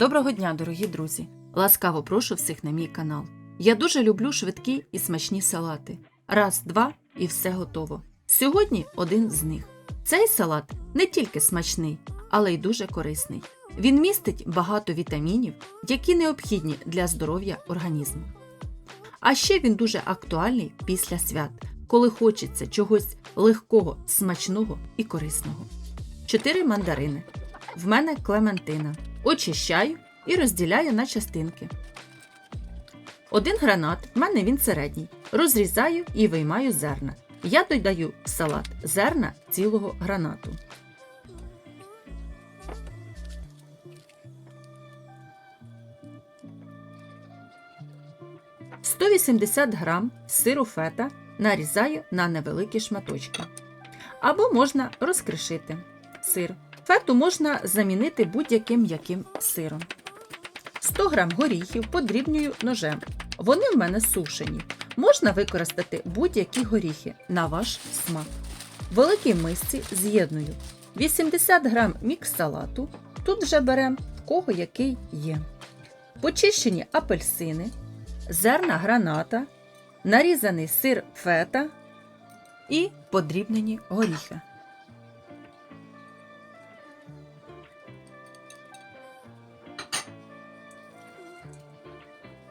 Доброго дня, дорогі друзі! Ласкаво прошу всіх на мій канал. Я дуже люблю швидкі і смачні салати. Раз, два і все готово. Сьогодні один з них. Цей салат не тільки смачний, але й дуже корисний. Він містить багато вітамінів, які необхідні для здоров'я організму. А ще він дуже актуальний після свят, коли хочеться чогось легкого, смачного і корисного. 4 мандарини. В мене клементина. Очищаю і розділяю на частинки. Один гранат, в мене він середній. Розрізаю і виймаю зерна. Я додаю в салат зерна цілого гранату. – 180 грам сиру фета нарізаю на невеликі шматочки. Або можна розкришити сир. Фету можна замінити будь-яким м'яким сиром. 100 г горіхів подрібнюю ножем. Вони в мене сушені. Можна використати будь-які горіхи на ваш смак. В великій мисці з'єдную 80 г мікс салату. Тут вже беремо в кого який є. Почищені апельсини, зерна граната, нарізаний сир фета і подрібнені горіхи.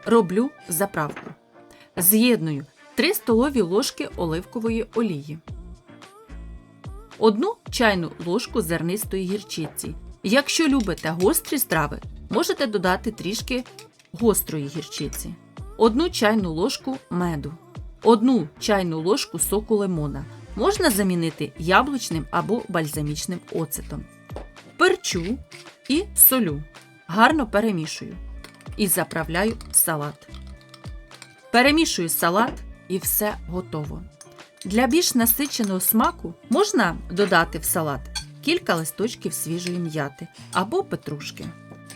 Роблю заправку. З'єдную 3 столові ложки оливкової олії, 1 чайну ложку зернистої гірчиці. Якщо любите гострі страви, можете додати трішки гострої гірчиці, 1 чайну ложку меду, 1 чайну ложку соку лимона. Можна замінити яблучним або бальзамічним оцетом. Перчу і солю. Гарно перемішую і заправляю в салат. Перемішую салат і все готово. Для більш насиченого смаку можна додати в салат кілька листочків свіжої м'яти або петрушки.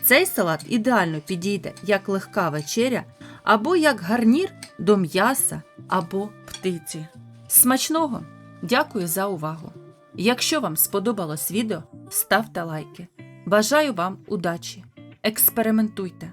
Цей салат ідеально підійде як легка вечеря або як гарнір до м'яса або птиці. Смачного! Дякую за увагу! Якщо вам сподобалось відео, ставте лайки. Бажаю вам удачі! Експериментуйте!